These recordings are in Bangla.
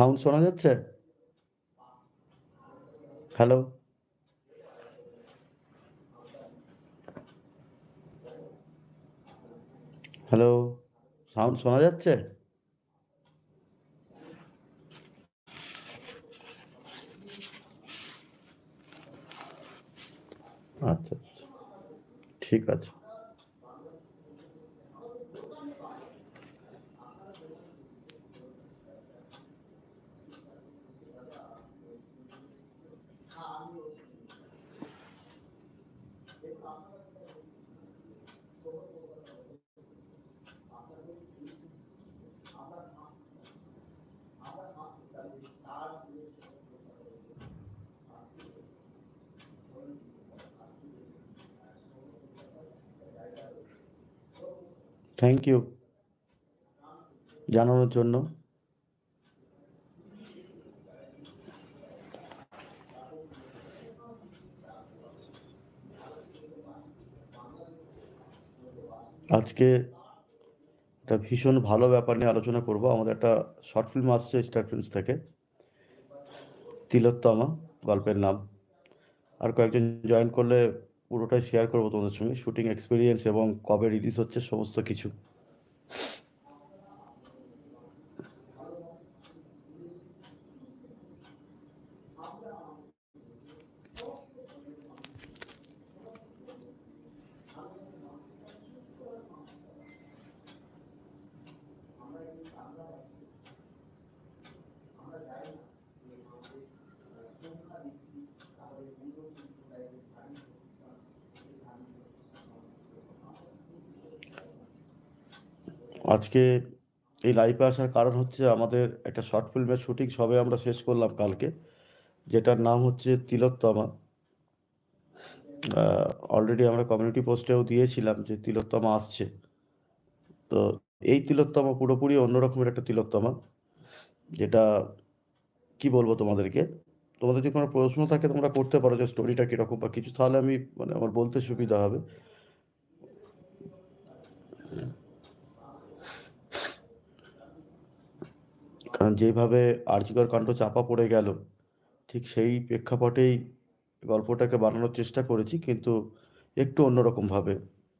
সাউন্ড শোনা যাচ্ছে? হ্যালো হ্যালো সাউন্ড শোনা যাচ্ছে? আচ্ছা আচ্ছা। ঠিক আছে। থ্যাংক ইউ জানানোর জন্য। আজকে একটা ভীষণ ভালো ব্যাপার নিয়ে আলোচনা করব। আমাদের একটা শর্ট ফিল্ম আসছে স্টার ফিল্মস থেকে। তিলোত্তমা, গল্পের নাম। আর কয়েকজন জয়েন করলে পুরোটাই শেয়ার করব তোমাদের সঙ্গে। শুটিং এক্সপিরিয়েন্স এবং কবে রিলিজ হচ্ছে সমস্ত কিছু। আজকে এই লাইভে আসার কারণ হচ্ছে আমাদের একটা শর্ট ফিল্মের শুটিং সবে আমরা শেষ করলাম কালকে, যেটার নাম হচ্ছে তিলোত্তমা। অলরেডি আমরা কমিউনিটি পোস্টেও দিয়েছিলাম যে তিলোত্তমা আসছে। তো এই তিলোত্তমা পুরোপুরি অন্যরকমের একটা তিলোত্তমা, যেটা কি বলব তোমাদেরকে? তোমাদের যদি কোনো প্রশ্ন থাকে তোমরা করতে পারো যে স্টোরিটা কীরকম বা কিছু, তাহলে আমি মানে আমার বলতে সুবিধা হবে। কারণ যেভাবে আর্যিকর কাণ্ড চাপা পড়ে গেল, ঠিক সেই প্রেক্ষাপটেই গল্পটাকে বানানোর চেষ্টা করেছি, কিন্তু একটু অন্যরকমভাবে।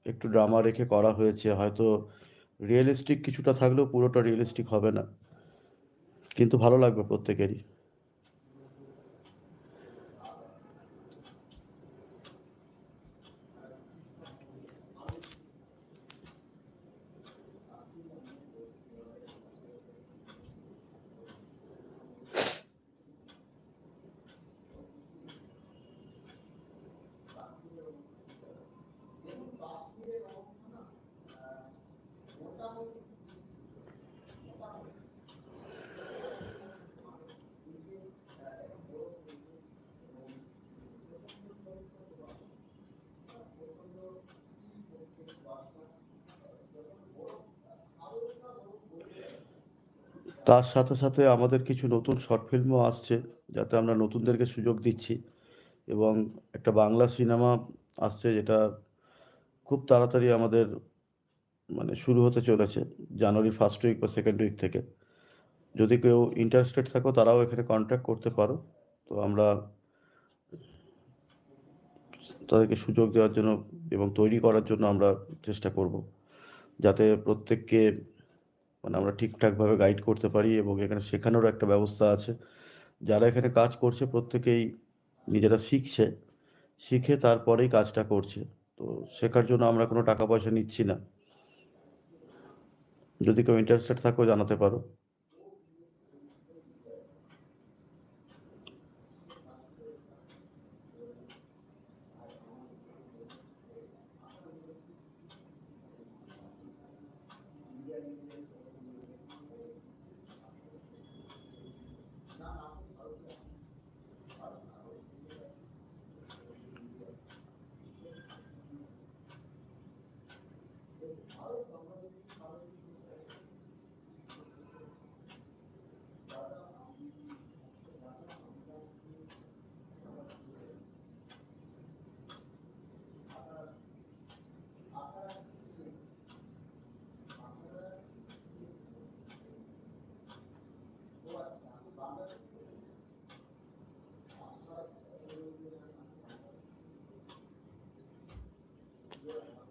একটু ড্রামা রেখে করা হয়েছে, হয়তো রিয়েলিস্টিক কিছুটা থাকলেও পুরোটা রিয়েলিস্টিক হবে না। কিন্তু ভালো লাগবে প্রত্যেকেরই। তার সাথে সাথে আমাদের কিছু নতুন শর্ট ফিল্মও আসছে, যাতে আমরা নতুনদেরকে সুযোগ দিচ্ছি। এবং একটা বাংলা সিনেমা আসছে যেটা খুব তাড়াতাড়ি আমাদের মানে শুরু হতে চলেছে জানুয়ারি ফার্স্ট উইক বা সেকেন্ড উইক থেকে। যদি কেউ ইন্টারেস্টেড থাকো, তারাও এখানে কন্ট্যাক্ট করতে পারো। তো আমরা তাদেরকে সুযোগ দেওয়ার জন্য এবং তৈরি করার জন্য আমরা চেষ্টা করব, যাতে প্রত্যেককে মানে আমরা ঠিকঠাকভাবে গাইড করতে পারি এবং এখানে শেখানোর একটা ব্যবস্থা আছে। যারা এখানে কাজ করছে প্রত্যেকেই নিজেরা শিখছে, শিখে তারপরেই কাজটা করছে। তো শেখার জন্য আমরা কোনো টাকা পয়সা নিচ্ছি না। যদি কেউ ইন্টারেস্টেড থাকো জানাতে পারো।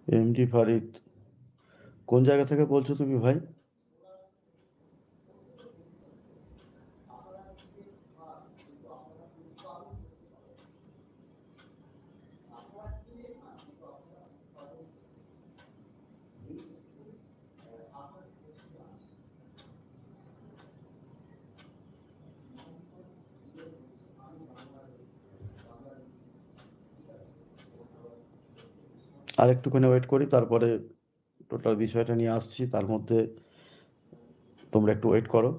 এমডি ফারিদ কোন জায়গা থেকে বলছো তুমি ভাই? আর একটুখানি ওয়েট করি, তারপরে টোটাল বিষয়টা নিয়ে আসছি, তার মধ্যে তোমরা একটু ওয়েট করো।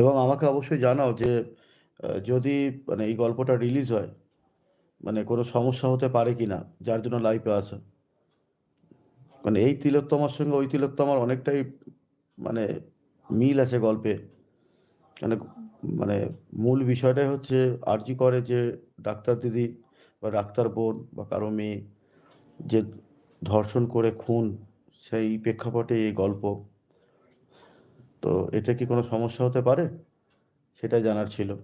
এবং আমাকে অবশ্যই জানাও যে যদি মানে এই গল্পটা রিলিজ হয় মানে কোনো সমস্যা হতে পারে কি না যার জন্য লাইভে আসা মানে এই তিলোত্তমার সঙ্গে ওই তিলোত্তমার অনেকটাই মানে মিল আছে গল্পে। মানে মানে মূল বিষয়টাই হচ্ছে, আরজি করে যে ডাক্তার দিদি বা ডাক্তার বোন বা কারও মেয়ে যে ধর্ষণ করে খুন, সেই প্রেক্ষাপটে এই গল্প। তো এতে কি কোনো সমস্যা হতে পারে? সেটা জানার ছিল।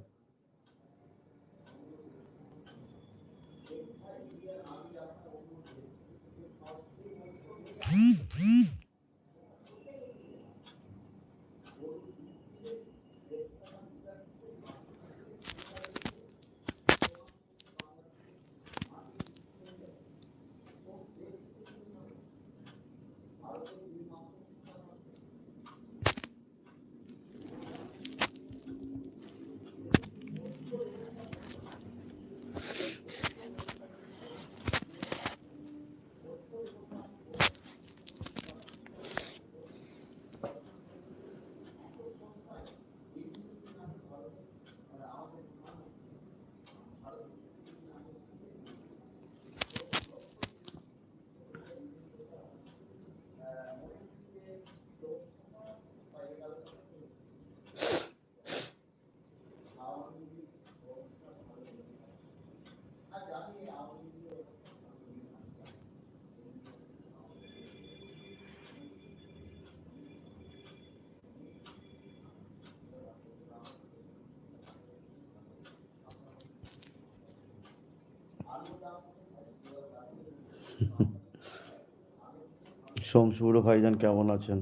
সোমসুর ভাইজান কেমন আছেন?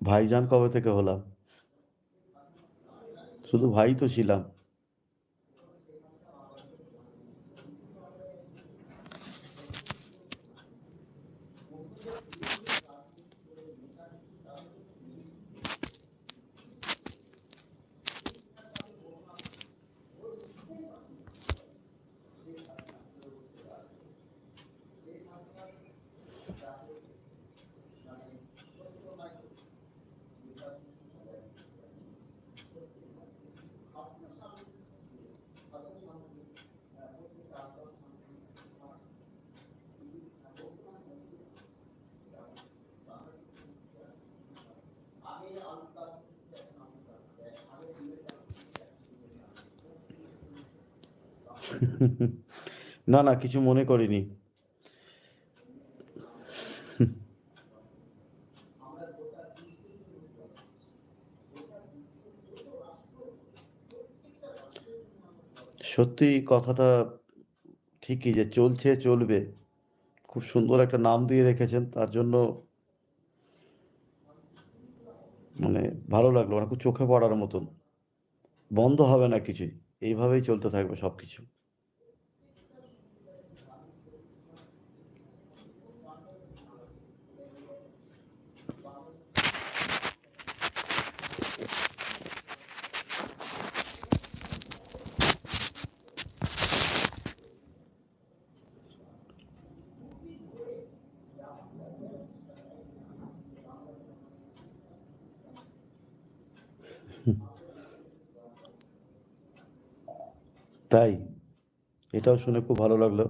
ভাইজান কবে থেকে হলাম? শুধু ভাই তো ছিলাম। না না, কিছু মনে করিনি। সত্যি কথাটা ঠিকই যে চলছে, চলবে। খুব সুন্দর একটা নাম দিয়ে রেখেছেন, তার জন্য মানে ভালো লাগল মানে খুব চোখে পড়ার মতন। বন্ধ হবে না কিছুই, এইভাবেই চলতে থাকবে সব কিছু তাই এটাও শুনে খুব ভালো লাগল।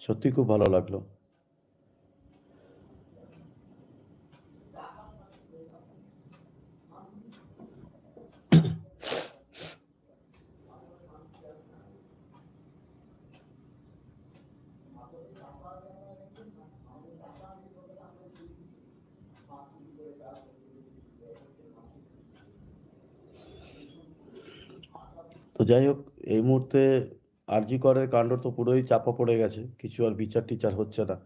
সত্যি খুব ভালো লাগল। তো যাই হোক এই মুহূর্তে আরজি করের কাণ্ড তো পুরোই চাপা পড়ে গেছে, কিছু আর বিচার টিচার হচ্ছে না।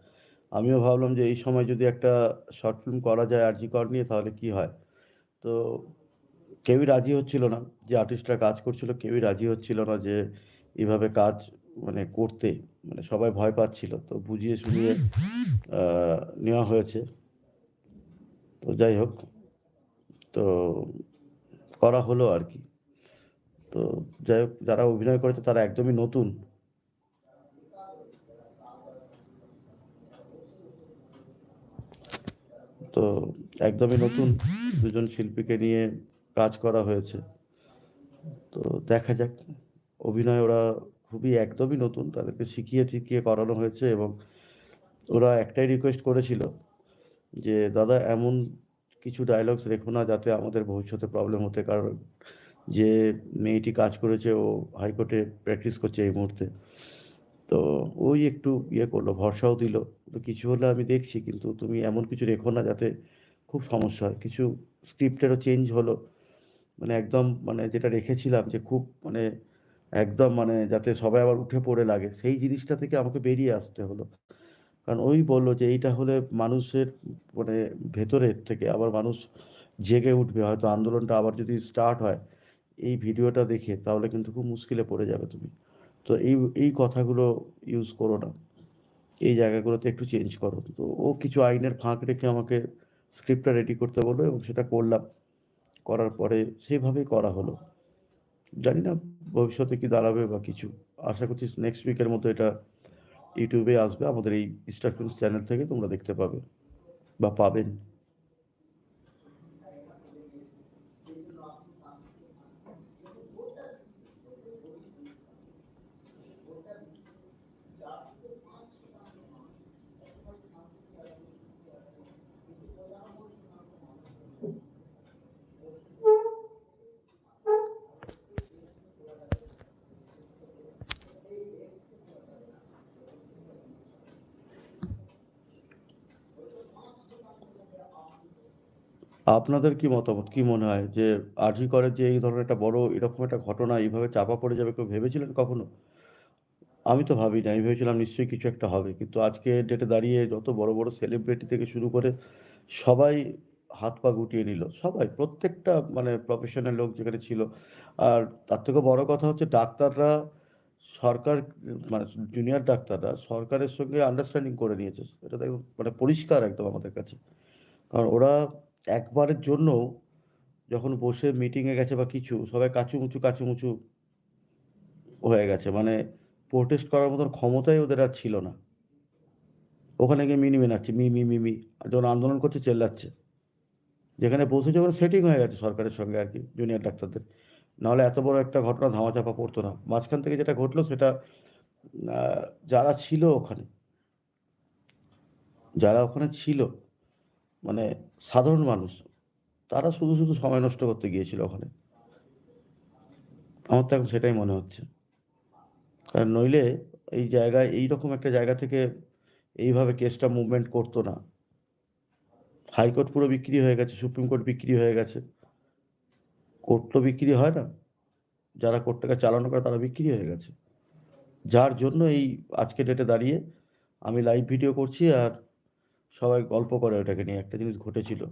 আমিও ভাবলাম যে এই সময় যদি একটা শর্ট ফিল্ম করা যায় আরজি কর নিয়ে, তাহলে কি হয়? তো কেউই রাজি হচ্ছিল না, যে আর্টিস্টরা কাজ করছিল, কেউই রাজি হচ্ছিল না যে এইভাবে কাজ মানে করতে মানে সবাই ভয় পাচ্ছিল। তো বুঝিয়ে শুনিয়ে নেওয়া হয়েছে। তো যাই হোক, তো করা হলো আর কি। তো যাই হোক, যারা অভিনয় করেছে তারা একদমই নতুন। তো একদমই নতুন দুজন শিল্পীকে নিয়ে কাজ করা হয়েছে। তো দেখা যাক, অভিনয় ওরা খুবই একদমই নতুন, তাদেরকে শিখিয়ে টিকিয়ে করানো হয়েছে এবং ওরা একটাই রিকোয়েস্ট করেছিল যে, দাদা, এমন কিছু ডায়লগস রেখো না যাতে আমাদের ভবিষ্যতে প্রবলেম হতে কারণ যে মেয়েটি কাজ করেছে, ও হাইকোর্টে প্র্যাকটিস করছে এই মুহূর্তে। তো ওই একটু ইয়ে করল, ভরসাও দিল। কিছু হলে আমি দেখছি, কিন্তু তুমি এমন কিছু রেখো না যাতে খুব সমস্যা হয়। কিছু স্ক্রিপ্টেরও চেঞ্জ হলো। মানে একদম মানে যেটা রেখেছিলাম যে খুব মানে একদম মানে যাতে সবাই আবার উঠে পড়ে লাগে, সেই জিনিসটা থেকে আমাকে বেরিয়ে আসতে হলো। কারণ ওই বলল যে এইটা হলে মানুষের মানে ভেতরের থেকে আবার মানুষ জেগে উঠবে। হয়তো আন্দোলনটা আবার যদি স্টার্ট হয় এই ভিডিওটা দেখে তাহলে কিন্তু খুব মুশকিলে পড়ে যাবে তুমি। তো এই এই কথাগুলো ইউজ করো না। এই জায়গাগুলোতে একটু চেঞ্জ করো। তো ও কিছু আইনের ফাঁক রেখে আমাকে স্ক্রিপ্টটা রেডি করতে বলল এবং সেটা করলাম। করার পরে সেইভাবেই করা হলো। জানি না ভবিষ্যতে কি দাঁড়াবে বা কিছু। আশা করছি নেক্সট উইকের মতো এটা ইউটিউবে আসবে। আমাদের এই স্টার ফিল্মস চ্যানেল থেকে তোমরা দেখতে পাবে বা পাবেন। আপনাদের কি মতামত? কি মনে হয় যে আরজি করে যে এই ধরনের একটা বড় এরকম একটা ঘটনা এইভাবে চাপা পড়ে যাবে কেউ ভেবেছিলেন কখনো? আমি তো ভাবিনি, আমি ভেবেছিলাম নিশ্চয়ই কিছু একটা হবে। কিন্তু আজকে ডেটে দাঁড়িয়ে যত বড় বড় সেলিব্রিটি থেকে শুরু করে সবাই হাত পা গুটিয়ে নিল, সবাই, প্রত্যেকটা মানে প্রফেশনাল লোক যেখানে ছিল। আর তার থেকে বড় কথা হচ্ছে ডাক্তাররা সরকার মানে জুনিয়র ডাক্তাররা সরকারের সঙ্গে আন্ডারস্ট্যান্ডিং করে নিয়েছে। এটা মানে পরিষ্কার একদম আমাদের কাছে। কারণ ওরা একবারের জন্য যখন বসে মিটিংয়ে গেছে বা কিছু, সবাই কাচুমুচু কাচুমুচু হয়ে গেছে। মানে প্রোটেস্ট করার মতন ক্ষমতাই ওদের আর ছিল না। ওখানে গিয়ে মিনি মেনাচ্ছে মি মি মি মি। যখন আন্দোলন করছে, চেল্লাচ্ছে। যেখানে বসে যখন সেটিং হয়ে গেছে সরকারের সঙ্গে আর কি জুনিয়র ডাক্তারদের। নাহলে এত বড় একটা ঘটনা ধামাচাপা পড়তো না। মাঝখান থেকে যেটা ঘটলো, সেটা যারা ছিল ওখানে, যারা ওখানে ছিল মানে সাধারণ মানুষ, তারা শুধু শুধু সময় নষ্ট করতে গিয়েছিল ওখানে। আমার তো এখন সেটাই মনে হচ্ছে। কারণ নইলে এই জায়গায়, এই রকম একটা জায়গা থেকে এইভাবে কেসটা মুভমেন্ট করতো না। হাইকোর্ট পুরো বিক্রি হয়ে গেছে, সুপ্রিম কোর্ট বিক্রি হয়ে গেছে। কোর্ট তো বিক্রি হয় না। যারা কোর্টটাকে চালানো করে তারা বিক্রি হয়ে গেছে। যার জন্য এই আজকে ডেটে দাঁড়িয়ে আমি লাইভ ভিডিও করছি আর সবাই গল্প করে ওটাকে নিয়ে। একটা জিনিস ঘটেছিল।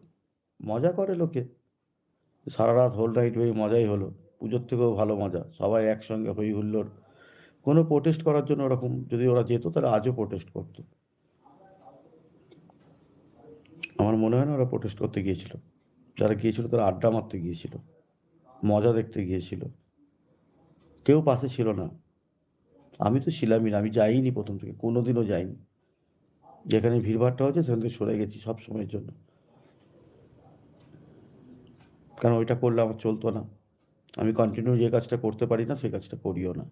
মজা করে লোকে। সারা রাত হোল নাইট হয়ে মজাই হলো। পুজোর থেকেও ভালো মজা। সবাই একসঙ্গে হই হুল্লোড়। কোনো প্রোটেস্ট করার জন্য ওরকম যদি ওরা যেত তাহলে আজও প্রোটেস্ট করতো। আমার মনে হয় না ওরা প্রোটেস্ট করতে গিয়েছিল। যারা গিয়েছিল তারা আড্ডা মারতে গিয়েছিল। মজা দেখতে গিয়েছিল। কেউ পাশে ছিল না। আমি তো ছিলামই না। আমি যাইনি প্রথম থেকে। কোনোদিনও যাইনি। যেখানে ভিড়ভাড়টা হচ্ছে, সেখান থেকে সরে গেছি সব সময়ের জন্য। কারণ ওইটা করলে আমার চলতো না। আমি কন্টিনিউ যে কাজটা করতে পারি না, সেই কাজটা করিও না।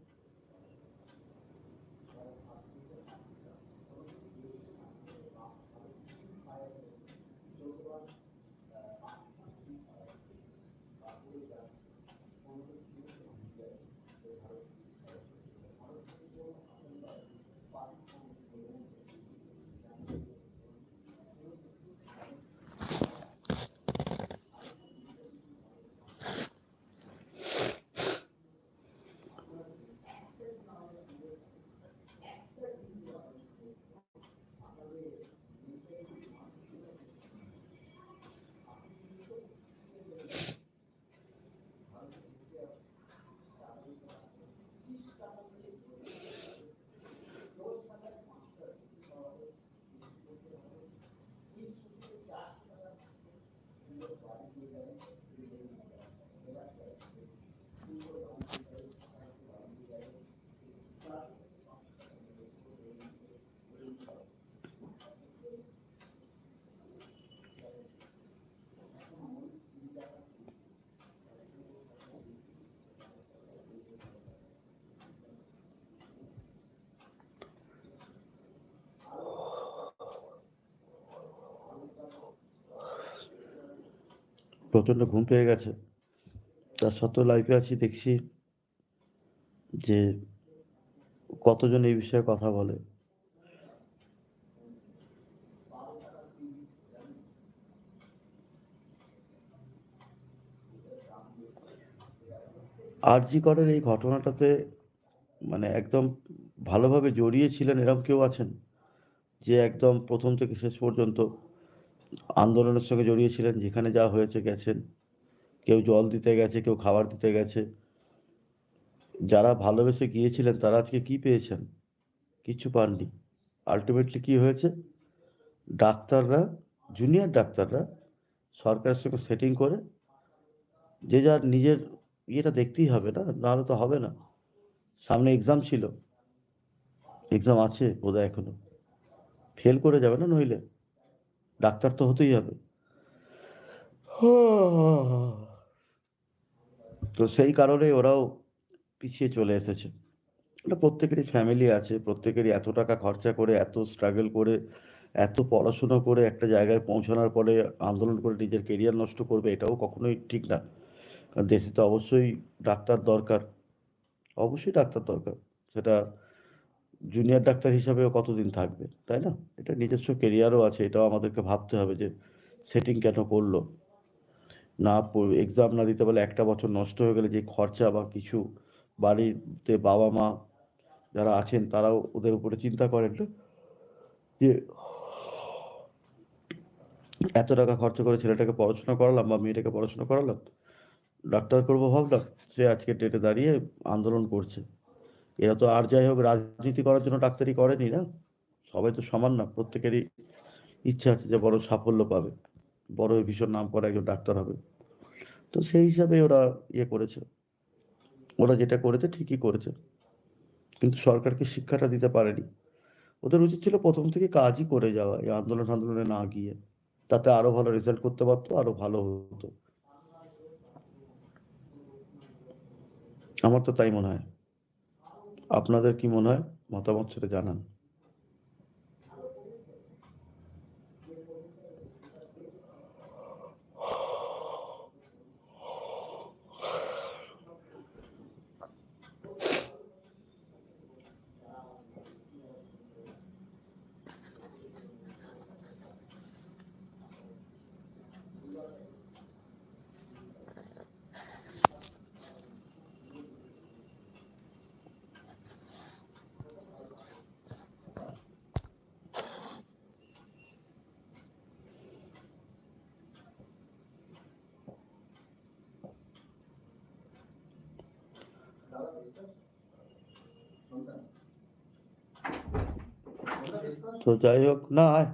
প্রচণ্ড ঘুম পেয়ে গেছে। তার সত্ত্বেও লাইফে আছি, দেখছি যে কতজন এই বিষয়ে কথা বলে। আরজি করের এই ঘটনাটাতে মানে একদম ভালোভাবে জড়িয়ে ছিলেন এরকম কেউ আছেন? যে একদম প্রথম থেকে শেষ পর্যন্ত আন্দোলনের সঙ্গে জড়িয়ে ছিলেন যেখানে যা হয়েছে গেছেন। কেউ জল দিতে গেছে, কেউ খাবার দিতে গেছে। যারা ভালোবেসে গিয়েছিলেন, তারা আজকে কি পেয়েছেন? কিছু পাননি। আলটিমেটলি কি হয়েছে? ডাক্তাররা, জুনিয়র ডাক্তাররা সরকারের সঙ্গে সেটিং করে, যে যার নিজের ইয়েটা দেখতেই হবে না, নাহলে তো হবে না। সামনে এক্সাম ছিল। এক্সাম আছে বোধহয় এখনও। ফেল করে যাবে না নইলে? ডাক্তার তো হতেই হবে। তো সেই কারণে ওরাও পিছিয়ে চলে এসেছে। প্রত্যেকেরই ফ্যামিলি আছে, প্রত্যেকেরই এত টাকা খরচা করে, এত স্ট্রাগল করে, এত পড়াশোনা করে একটা জায়গায় পৌঁছানোর পরে আন্দোলন করে নিজের কেরিয়ার নষ্ট করবে, এটাও কখনোই ঠিক না। কারণ দেশে তো অবশ্যই ডাক্তার দরকার। অবশ্যই ডাক্তার দরকার। সেটা জুনিয়র ডাক্তার হিসাবেও কতদিন থাকবে, তাই না? এটা নিজস্ব কেরিয়ারও আছে, এটাও আমাদেরকে ভাবতে হবে যে সেটিং কেন করল। না এক্সাম না দিতে পারলে একটা বছর নষ্ট হয়ে গেলে যে খরচা বা কিছু বাড়িতে বাবা মা যারা আছেন, তারাও ওদের উপরে চিন্তা করেন যে এত টাকা খরচা করে ছেলেটাকে পড়াশোনা করালাম বা মেয়েটাকে পড়াশোনা করালাম, ডাক্তার করব ভাবলাম, সে আজকে ডেটে দাঁড়িয়ে আন্দোলন করছে। এরা তো আর যাই হোক রাজনীতি করার জন্য ডাক্তারি করেনি না? সবাই তো সমান না, প্রত্যেকেরই ইচ্ছা আছে যে বড় সাফল্য পাবে। বড় ভীষণ নাম করা একজন ডাক্তার হবে। তো সেই হিসাবে ওরা ইয়ে করেছে। ওরা যেটা করেছে ঠিকই করেছে। কিন্তু সরকারকে শিক্ষাটা দিতে পারেনি। ওদের উচিত ছিল প্রথম থেকে কাজই করে যাওয়া, এই আন্দোলন আন্দোলনে না গিয়ে। তাতে আরও ভালো রেজাল্ট করতে পারতো, আরও ভালো হতো। আমার তো তাই মনে হয়। আপনাদের কি মনে হয়? মতামত সেটা জানান। তো যাই হোক, না, আয়।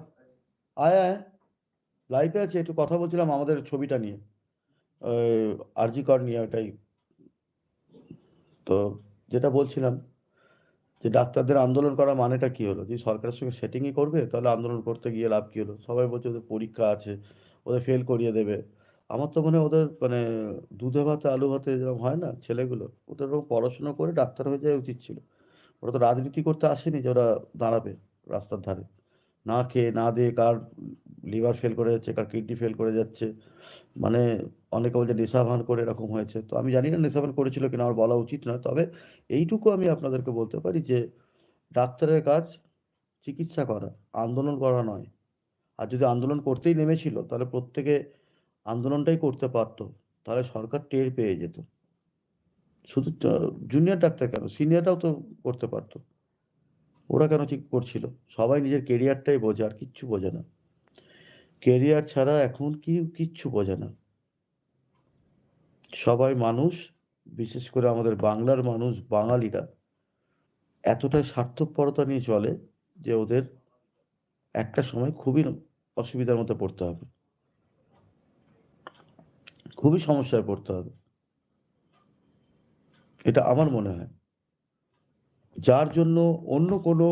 আয় আয়। লাইভে আছে, একটু কথা বলছিলাম আমাদের ছবিটা নিয়ে। আরজি কর নিয়ে ওটাই। তো যেটা বলছিলাম যে ডাক্তারদের আন্দোলন করা মানেটা কি হলো? যে সরকারের সঙ্গে সেটিংই করবে, তাহলে আন্দোলন করতে গিয়ে লাভ কী হলো? সবাই বলছে ওদের পরীক্ষা আছে, ওদের ফেল করিয়ে দেবে। আমার তো মনে ওদের মানে দুধে ভাতে, আলু ভাতে যেরকম হয় না ছেলেগুলো? ওদের ওরকম পড়াশোনা করে ডাক্তার হয়ে যাওয়া উচিত ছিল। ওরা তো রাজনীতি করতে আসেনি যে ওরা দাঁড়াবে। রাস্তার ধারে। না খেয়ে, না দিয়ে কার লিভার ফেল করে যাচ্ছে, কার কিডনি ফেল করে যাচ্ছে মানে অনেকে বলছে নেশা ভান করে এরকম হয়েছে। তো আমি জানি না নেশা ভান করেছিল কিনা, আমার বলা উচিত নয়। তবে এইটুকু আমি আপনাদেরকে বলতে পারি যে, ডাক্তারের কাজ চিকিৎসা করা, আন্দোলন করা নয়। আর যদি আন্দোলন করতেই নেমেছিল, তাহলে প্রত্যেকে আন্দোলনটাই করতে পারতো। তাহলে সরকার টের পেয়ে যেত। শুধু জুনিয়র ডাক্তার কেন? সিনিয়ররাও তো করতে পারতো। ওরা কেন ঠিক করছিল? সবাই নিজের কেরিয়ারটাই বোঝে, আর কিচ্ছু বোঝে না। কেরিয়ার ছাড়া এখন কি, কিচ্ছু বোঝে না। সবাই মানুষ, বিশেষ করে আমাদের বাংলার মানুষ, বাঙালিরা এতটাই স্বার্থপরতা নিয়ে চলে যে ওদের একটা সময় খুবই অসুবিধার মধ্যে পড়তে হবে। খুবই সমস্যায় পড়তে হবে। এটা আমার মনে হয়। যার জন্য অন্য কোনো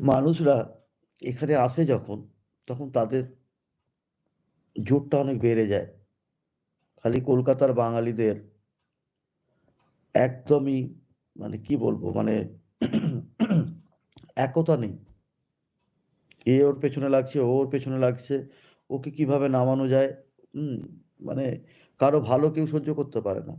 মানুষরা এখানে আসে যখন, তখন তাদের জোরটা অনেক বেড়ে যায়। খালি কলকাতার বাঙালিদের একদমই মানে কি বলব মানে একতা নেই। এ ওর পেছনে লাগছে ওর পেছনে লাগছে, ওকে কীভাবে নামানো যায় মানে কারও ভালো কেউ সহ্য করতে পারে না।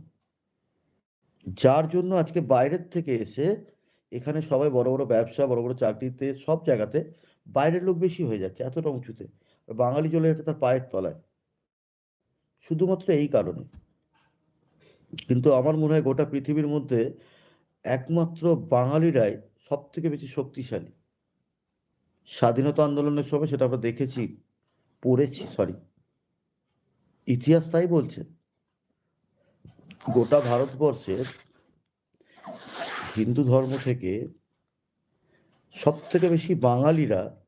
যার জন্য আজকে বাইরের থেকে এসে এখানে সবাই বড় বড় ব্যবসা, বড় বড় চাকরিতে, সব জায়গাতে বাইরের লোক বেশি হয়ে যাচ্ছে এতটা উঁচুতে। বাঙালি চলে যাচ্ছে তার পায়ের তলায়। শুধুমাত্র এই কারণে। কিন্তু আমার মনে হয় গোটা পৃথিবীর মধ্যে একমাত্র বাঙালিরাই সব থেকে বেশি শক্তিশালী। স্বাধীনতা আন্দোলনের সময় সেটা আমরা দেখেছি, পড়েছি সরি ইতিহাস তাই বলছে। গোটা ভারতবর্ষের হিন্দু ধর্ম থেকে সব থেকে বেশি বাঙালিরা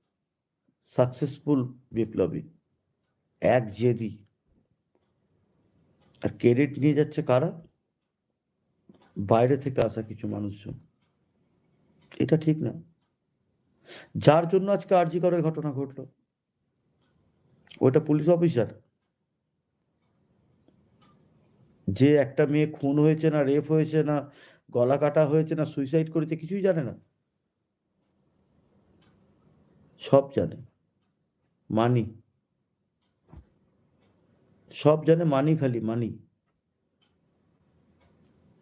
সাকসেসফুল বিপ্লবী। এক জেদি। আর ক্রেডিট নিয়ে যাচ্ছে কারা? বাইরে থেকে আসা কিছু মানুষজন। এটা ঠিক না। যার জন্য আজকে আর্জি করার ঘটনা ঘটলো। ওইটা পুলিশ অফিসার। যে একটা মেয়ে খুন হয়েছে না রেপ হয়েছে না, গলা কাটা হয়েছে না সুইসাইড করেছে, কিছুই জানে না। সব জানে। মানি। সব জানে মানি খালি, মানি।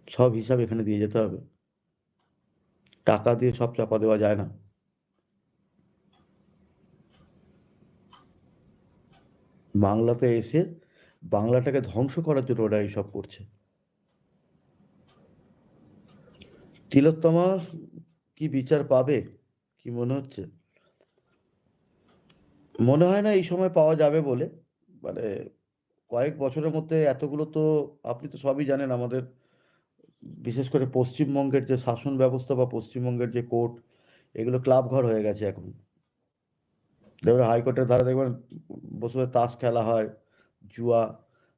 সব হিসাব এখানে দিয়ে যেতে হবে। টাকা দিয়ে সব চাপা দেওয়া যায় না। বাংলাতে এসে বাংলাটাকে ধ্বংস করার জন্য ওরা এইসব করছে। তিলোত্তমা কি বিচার পাবে? কি মনে হচ্ছে? মনে হয় না এই সময় পাওয়া যাবে বলে। মানে কয়েক বছরের মধ্যে এতগুলো তো আপনি তো সবই জানেন আমাদের, বিশেষ করে পশ্চিমবঙ্গের যে শাসন ব্যবস্থা বা পশ্চিমবঙ্গের যে কোর্ট, এগুলো ক্লাব ঘর হয়ে গেছে এখন। দেখবেন হাইকোর্টের ধারে দেখবেন বসে তাস খেলা হয়। জুয়া,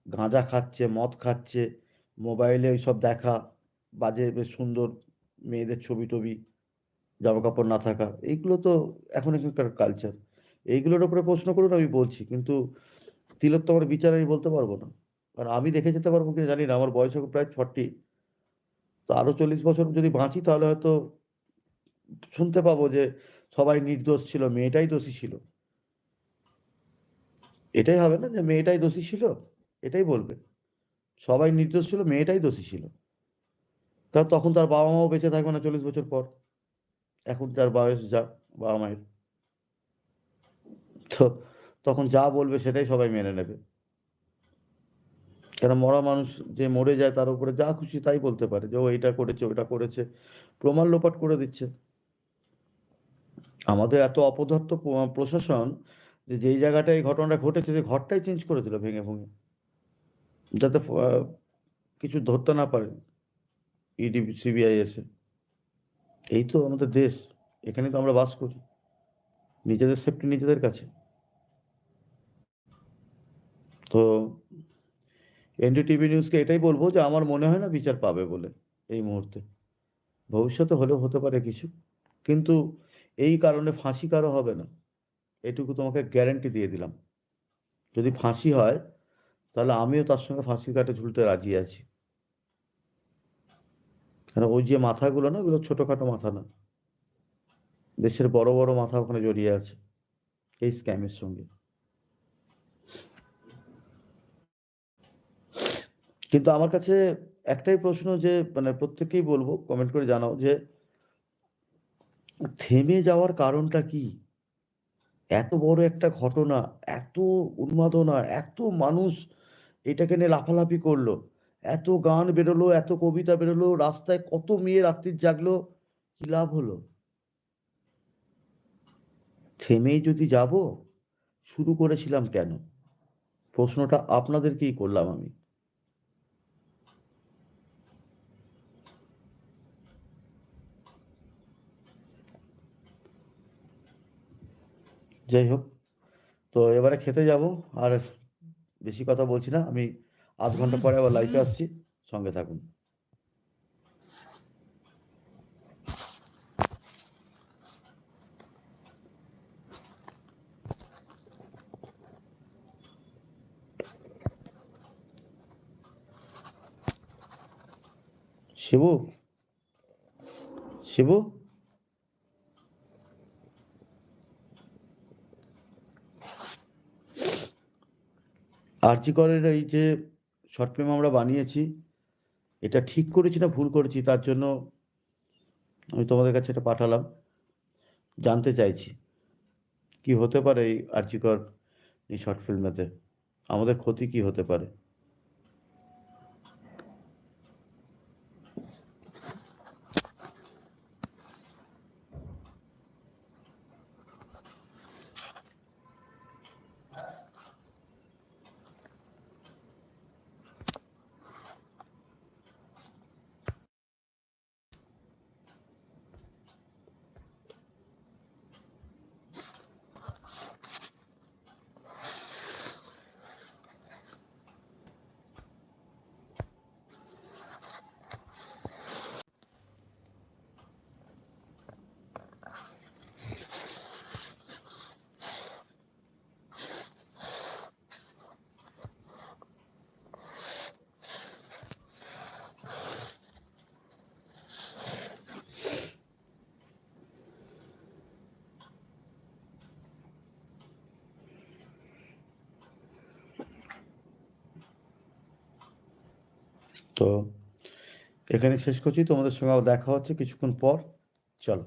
গাঁজা খাচ্ছে, মদ খাচ্ছে, মোবাইলে ওইসব দেখা, বাজে, বেশ সুন্দর মেয়েদের ছবি টবি জামা কাপড় না থাকা, এইগুলো তো এখন এখানকার কালচার এইগুলোর উপরে প্রশ্ন করুন, আমি বলছি, কিন্তু তিলোত্তমার বিচার আমি বলতে পারব না। কারণ আমি দেখে যেতে পারব কিনা জানি না, আমার বয়স এখন প্রায় ফর্টি তো আরও চল্লিশ বছর যদি বাঁচি, তাহলে হয়তো শুনতে পাবো যে সবাই নির্দোষ ছিল, মেয়েটাই দোষী ছিল। এটাই হবে না যে মেয়েটাই দোষী ছিল, এটাই বলবে। সবাই নির্দোষ ছিল, মেয়েটাই দোষী ছিল। কারণ তখন তার বাবা মাও বেঁচে থাকবে না চল্লিশ বছর পর। এখন তার বয়স যা, বাবা মায়ের। তো তখন যা বলবে সেটাই সবাই মেনে নেবে। কেন মরা মানুষ যে মরে যায় তার উপরে যা খুশি তাই বলতে পারে যে ও এটা করেছে, ওটা করেছে। প্রমাণ লোপাট করে দিচ্ছে। আমাদের এত অপদার্থ প্রশাসন যে, যেই জায়গাটায় এই ঘটনাটা ঘটেছে, সেই ঘরটাই চেঞ্জ করে দিল ভেঙে ভেঙে। যাতে কিছু ধরতে না পারে ইডি সিবিআই এসে। এই তো আমাদের দেশ, এখানে তো আমরা বাস করি। নিজেদের সেফটি নিজেদের কাছে। তো এনডিটিভি নিউজকে এটাই বলব যে, আমার মনে হয় না বিচার পাবে বলে এই মুহূর্তে। ভবিষ্যতে হলেও হতে পারে কিছু। কিন্তু এই কারণে ফাঁসি কারও হবে না। এটুকু তোমাকে গ্যারেন্টি দিয়ে দিলাম। যদি ফাঁসি হয়, তাহলে আমিও তার সঙ্গে ফাঁসির কাটে ঝুলতে রাজি আছি। কারণ ওই যে মাথাগুলো না, ওগুলো ছোটোখাটো মাথা না। দেশের বড় বড় মাথা ওখানে জড়িয়ে আছে, এই স্ক্যামের সঙ্গে। কিন্তু আমার কাছে একটাই প্রশ্ন যে মানে প্রত্যেককেই বলব কমেন্ট করে জানাও যে, থেমে যাওয়ার কারণটা কি? এত বড় একটা ঘটনা, এত উন্মাদনা, এত মানুষ এটাকে নিয়ে লাফালাফি করল। এত গান বেরোলো, এত কবিতা বেরোলো, রাস্তায় কত মেয়ে রাত্রি জাগলো, কি লাভ হলো? থেমেই যদি যাব, শুরু করেছিলাম কেন? প্রশ্নটা আপনাদেরকেই করলাম আমি। যাই হোক, তো এবারে খেতে যাব, আর বেশি কথা বলছি না, আমি আধ ঘণ্টা পরে আবার লাইভে আসছি, সঙ্গে থাকুন। শিবু? শিবু? আরজি করের এই যে শর্ট ফিল্ম আমরা বানিয়েছি, এটা ঠিক করেছি না ভুল করেছি তার জন্য আমি তোমাদের কাছে এটা পাঠালাম, জানতে চাইছি। কি হতে পারে এই আরজিকর এই শর্ট ফিল্মেতে আমাদের ক্ষতি কি হতে পারে? তো এখানে শেষ করছি। তোমাদের সঙ্গে দেখা হচ্ছে কিছুক্ষণ পর। চলো।